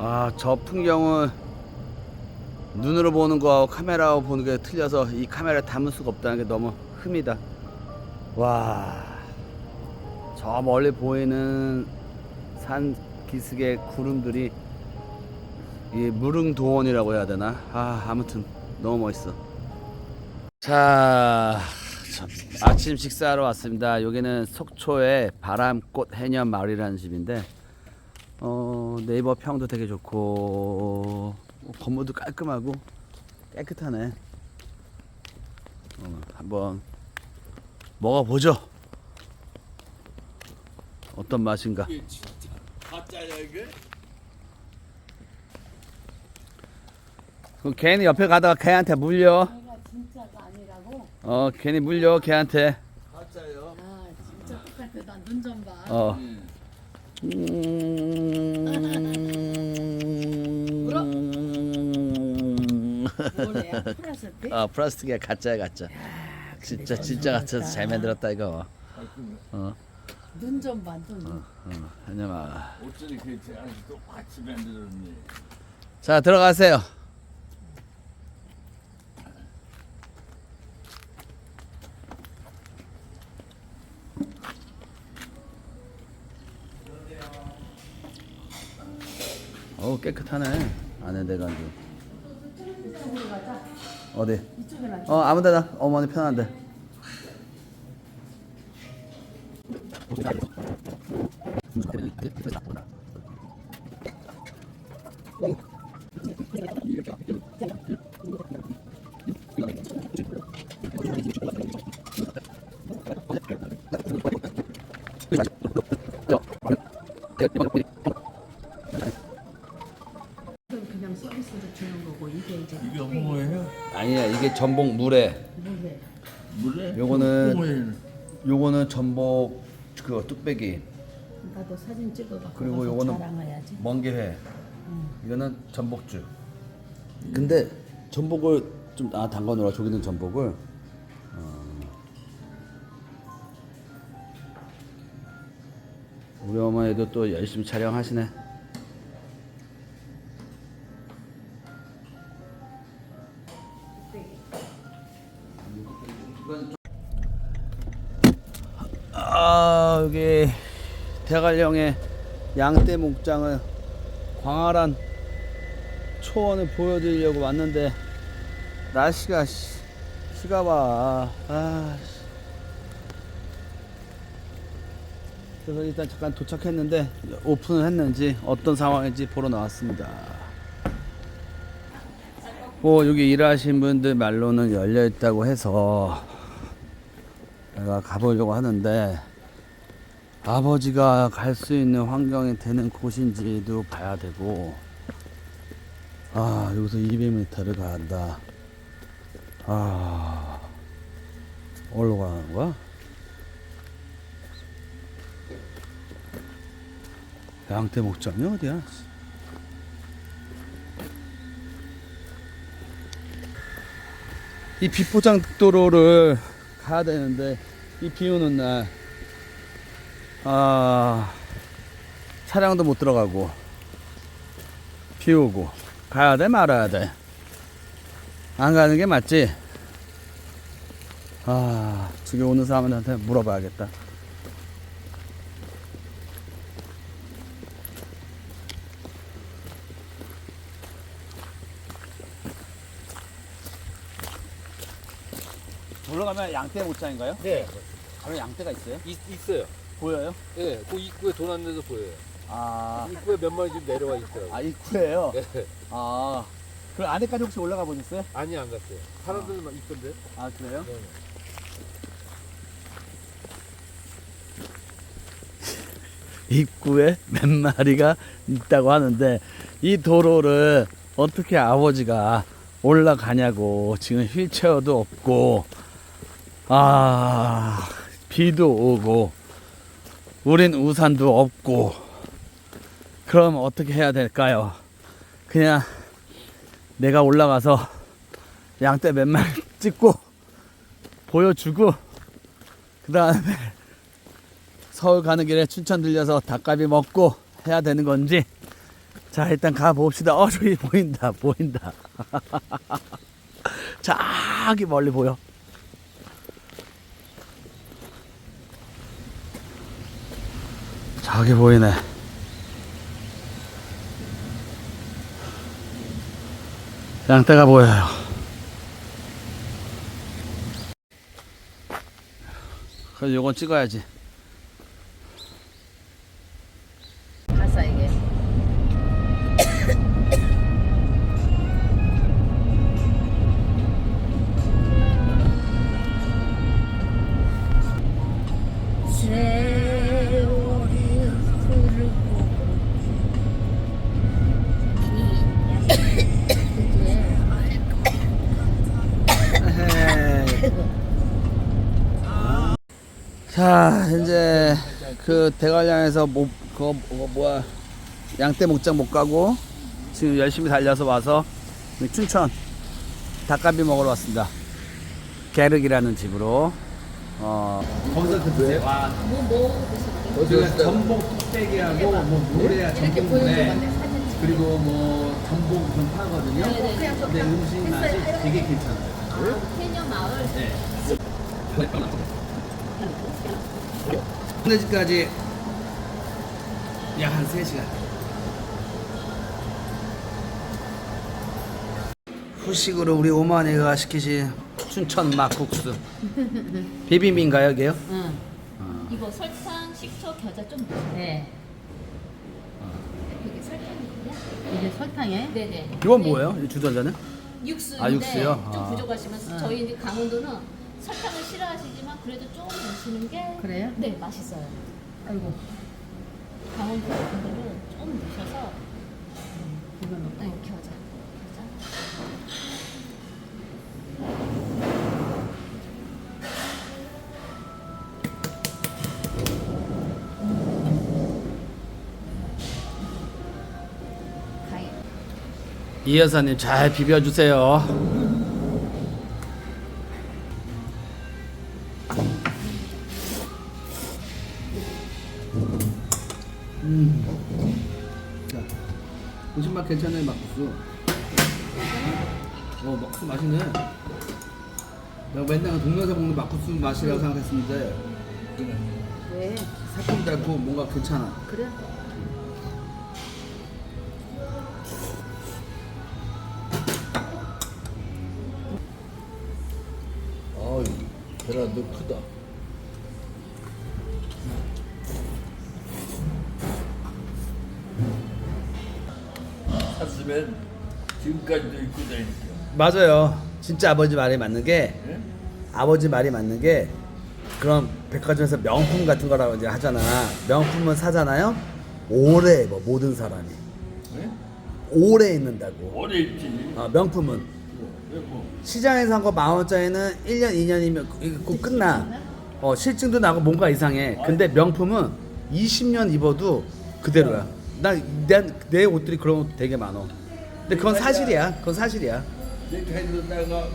아, 저 풍경은 눈으로 보는 거하고 카메라로 보는 게 틀려서 이 카메라에 담을 수가 없다는 게 너무 흠이다. 와, 저 멀리 보이는 산 기슭의 구름들이 이 무릉도원이라고 해야 되나? 아, 아무튼 너무 멋있어. 자, 참, 아침 식사하러 왔습니다. 여기는 속초의 바람꽃 해녀 마을이라는 집인데, 어, 네이버 평도 되게 좋고, 건물도 깔끔하고 깨끗하네. 어, 한번 먹어보죠. 어떤 맛인가? 이게? 그 괜히 옆에 가다가 걔한테 물려. 내가 진짜가 아니라고? 어, 괜히 물려 걔한테. 가짜요? 아 진짜 똑같아 난눈좀 봐. 어. 응. 음. 뭐래야? 플라스틱? 아 플라스틱이야 가짜야 가짜. 진짜 진짜 같아서 잘 만들었다 이거. 어, 눈 좀 봐, 눈. 어, 하냐마. 어쩌니 그 제안이 똑같이 만들었니? 자 들어가세요. 깨끗하네 안에 내가지고 이쪽으로 가자. 어디? 이쪽에 나. 어 아무데나 어머니 편한데. 이건 그냥 서비스로 주는 거고 이게 이제 이게 뭐예요? 아니야 이게 전복 물회. 뭐래? 물에? 요거는-? 요거는 전복 그 뚝배기. 나도 사진 찍어봐. 그리고 가서 요거는 자랑해야지. 멍게회. 응. 이거는 전복죽. 근데 전복을 좀아 담가 놓으라 저기 있는 전복을. 어. 우리 어머니도 또 열심히 촬영하시네. 대관령의 양떼 목장을 광활한 초원을 보여드리려고 왔는데 날씨가 씨, 비가 와. 아, 씨. 그래서 일단 잠깐 도착했는데 오픈을 했는지 어떤 상황인지 보러 나왔습니다. 뭐 여기 일하신 분들 말로는 열려 있다고 해서 내가 가보려고 하는데 아버지가 갈 수 있는 환경이 되는 곳인지도 봐야 되고 아 여기서 200m를 가야 한다 아 어디로 가는 거야? 양떼 목장이 어디야? 이 비포장 도로를 가야 되는데 이 비 오는 날 아, 차량도 못 들어가고 비 오고 가야 돼 말아야 돼 안 가는 게 맞지? 아, 저기 오는 사람한테 물어봐야겠다. 올라가면 양떼 목장인가요? 네, 가면 양떼가 있어요? 있, 있어요. 보여요? 예, 그 입구에 돈 안 내도 보여요. 아, 입구에 몇 마리 좀 내려와 있더라고요. 아 입구에요? 네. 아, 그 안에까지 혹시 올라가 보셨어요? 아니, 안 갔어요. 사람들만 있던데. 아, 그래요? 네. 입구에 몇 마리가 있다고 하는데 이 도로를 어떻게 아버지가 올라가냐고 지금 휠체어도 없고 아 비도 오고 우린 우산도 없고 그럼 어떻게 해야 될까요? 그냥 내가 올라가서 양떼 몇 마리 찍고 보여주고 그 다음에 서울 가는 길에 춘천 들려서 닭갈비 먹고 해야 되는 건지 자 일단 가 봅시다. 어 저기 보인다 보인다. 저기 멀리 보여. 저기 보이네. 양떼가 보여요. 그래서 요건 찍어야지. 자 이제 그 대관량에서 뭐 그거 뭐, 뭐야 양떼 목장 못 가고 지금 열심히 달려서 와서 춘천 닭갈비 먹으러 왔습니다. 게르기라는 집으로. 어. 거기서 그 와. 뭐뭐 전복 뚝배기하고 뭐 노래야 전복인데 그리고 뭐 전복 좀 파거든요. 근데 음식 맛이 되게 괜찮아요. 해녀 마을 내 집까지 약 한 3시간. 후식으로 우리 오마니가 시키신 춘천 막국수. 비빔인가요, 이게요? 응. 이거 설탕, 식초, 겨자 좀 넣으세요. 네. 이게 설탕이거든요. 이게 설탕에 네네. 이건 뭐예요? 이 주전자는? 육수인데 아, 육수요? 좀 아. 부족하시면 아. 저희 이제 강원도는 설탕을 싫어하시지만 그래도 좀 드시는 게 그래요? 네 맛있어요. 아이고 강원도 분들은 좀 드셔서 이거 넣고 네, 겨자. 겨자. 이 여사님 잘 비벼주세요. 괜찮아요, 막국수. 어, 막국수 맛있네. 내가 맨날 동네에서 먹는 막국수 맛이라고 생각했는데 왜 새콤 달고 뭔가 괜찮아. 그래? 아유, 계란도 크다. 지금까지도 입고 다니니까. 맞아요. 진짜 아버지 말이 맞는 게 예? 아버지 말이 맞는 게 그런 백화점에서 명품 같은 거라고 이제 하잖아. 명품은 사잖아요. 오래 입어 모든 사람이 예? 오래 입는다고. 오래 입지. 아, 명품은 왜 뭐? 시장에서 산거만 원짜리는 1년 2년이면 입고 끝나. 어 실증도 나고 뭔가 이상해. 근데 명품은 20년 입어도 그대로야. 난내 옷들이 그런 옷 되게 많어. 근데 그건 사실이야. 그건 사실이야. 넥타이도 내가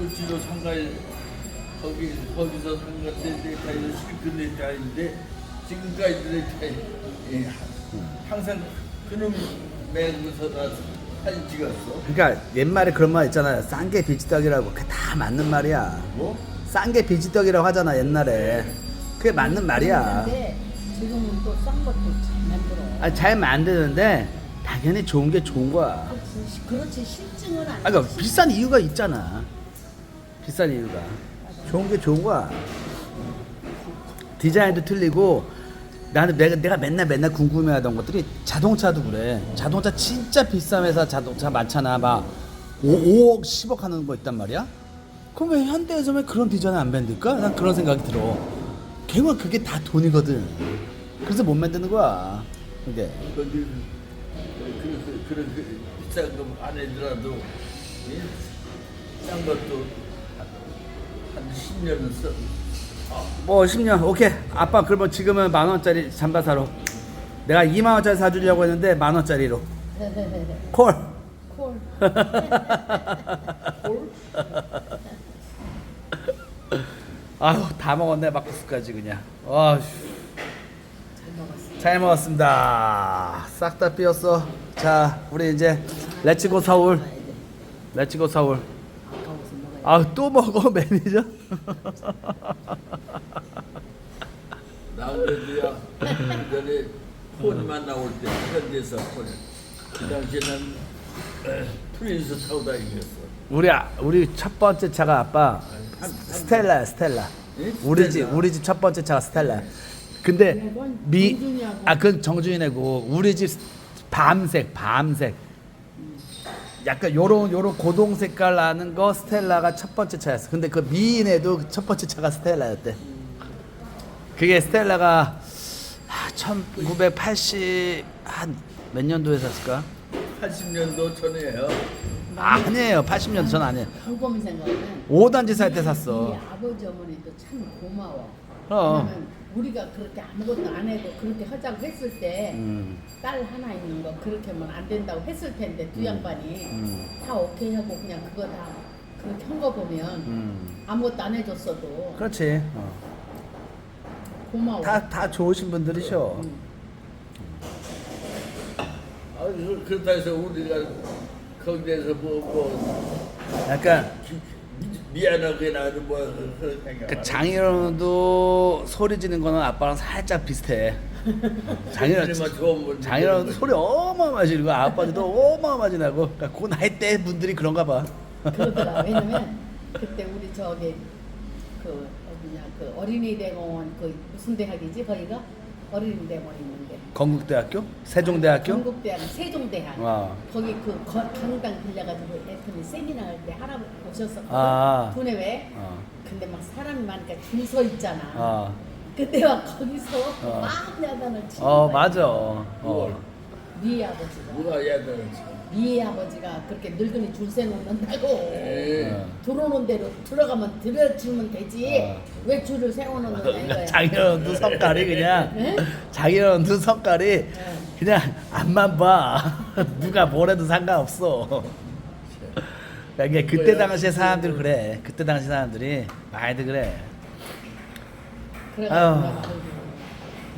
을지로 상가에 거기 거기서 산 건데 넥타이도 실크 넥타이인데 지금까지 넥타이 예, 항상 그놈 매고서 나 사진 찍었어. 그러니까 옛말에 그런 말 있잖아요. 싼게 비지떡이라고. 그게 다 맞는 말이야. 뭐? 싼 게 비지떡이라고 하잖아 옛날에. 그게 맞는 말이야. 근데 지금은 또 싼 것도. 아, 잘 만드는데 당연히 좋은 게 좋은 거야. 그렇지, 그렇지 실증은 안. 아, 그러니까 비싼 이유가 있잖아. 비싼 이유가. 좋은 게 좋은 거야. 디자인도 틀리고 나는 내가, 내가 맨날 맨날 궁금해하던 것들이 자동차도 그래. 자동차 진짜 비싼 회사 자동차 많잖아. 막 5, 억 10억 하는 거 있단 말이야. 그럼 왜 현대에서 왜 그런 디자인 안 만들까? 난 그런 생각이 들어. 결국 그게 다 돈이거든. 그래서 못 만드는 거야. 거기 그런 그런 그 비싼 거안 해더라도 예? 싼 것도 한, 한 10년은 써. 뭐 10년. 오케이. 아빠 그러면 지금은 만 원짜리 잠바 사러 내가 2만 원짜리 사주려고 했는데 만 원짜리로. 콜. 콜. 아휴 다 먹었네 막국수까지 그냥. 아휴 잘 먹었습니다. 싹 다 삐었어. 자, 우리 이제 렛츠고 서울. 렛츠고 서울. 아, 또 먹어 매니저? 나 그래도야 전에 폰만 나올 때 현지에서 폰. 그 당시에는 에, 프린스 타고 다니겠어. 우리 아, 우리 첫 번째 차가 아빠 스텔라야 스텔라. 예? 우리 집 스텔라. 우리 집 첫 번째 차가 스텔라. 근데 미 아 그건 정준이네고 우리 집 밤색 밤색. 약간 요런 요런 고동 색깔 나는 거 스텔라가 첫 번째 차였어. 근데 그 미인에도 첫 번째 차가 스텔라였대. 그게 스텔라가 1980 한 몇 년도에 샀을까? 80년도 전에요. 아니에요. 80년 전 아니에요. 곰곰이 생각하면 5단지 살때이 샀어. 아버지 어머니도 참 고마워. 어. 왜냐면 우리가 그렇게 아무것도 안 해도 그렇게 하자고 했을 때딸 음. 하나 있는 거 그렇게 하면 안 된다고 했을 텐데 두 양반이 음. 다 오케이 하고 그냥 그거 다 그렇게 한 거 보면 음. 아무것도 안 해줬어도 그렇지. 어. 고마워. 다, 다 좋으신 분들이셔. 음. 아, 그- 그렇다 해서 우리가 거기에서 뭐, 뭐, 약간 기- 미- 미안하게나 뭐, 그- 그런 생각. 그안 장인어른도 소리 지는 거는 아빠랑 살짝 비슷해. 장인어른. 장인어른도 소리 어마어마하게 지르고 아빠도 어마어마하게 나고 그러니까 그 나이 때 분들이 그런가 봐. 그러더라. 왜냐면 그때 우리 저기 그 어디냐 그 어린이 대공원 그 무슨 대학이지 거기가 어린이 대공원 있는데 건국대학교? 세종대학교? 전국대학 세종대학 아. 거기 그 거- 강당 빌려가지고 애터미 세미나 할 때 할아버지 오셨었거든 아. 분해회 어. 근데 막 사람이 많으니까 줄 서 있잖아 어. 그때 막 거기서 어. 막 야단을 치는 어, 거야. 맞아. 어. 미애 아버지가 누가 야단을 미애 아버지가 그렇게 늙은이 줄 세 놓는다고 에 어. 들어오는 대로 들어가면 들어주면 되지 어. 왜 줄을 세워놓느냐 이거야 장인어른도 성깔이 그냥 네? 장인어른도 성깔이 네. 그냥 앞만 봐 누가 뭐래도 상관없어 그러니까 그때 당시에 사람들 그래 그때 당시 사람들이 많이들 그래 그래가지고 아유. 내가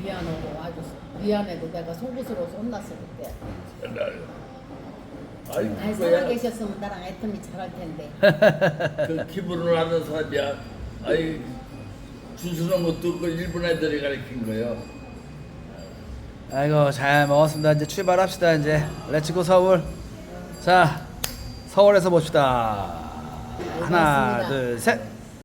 미안하고 아주 미안해도 내가 속으스러워서 혼났어 그때 아이 아이 그거야. 살아계셨으면 나랑 애터미 잘할 텐데 그 기분을 아는 사람이야. 아이 주스는 것도 그 일본 애들이 가르친 거예요. 아이고 잘 먹었습니다 이제 출발합시다 이제 렛츠고 서울 자 서울에서 봅시다 하나 고맙습니다. 둘 셋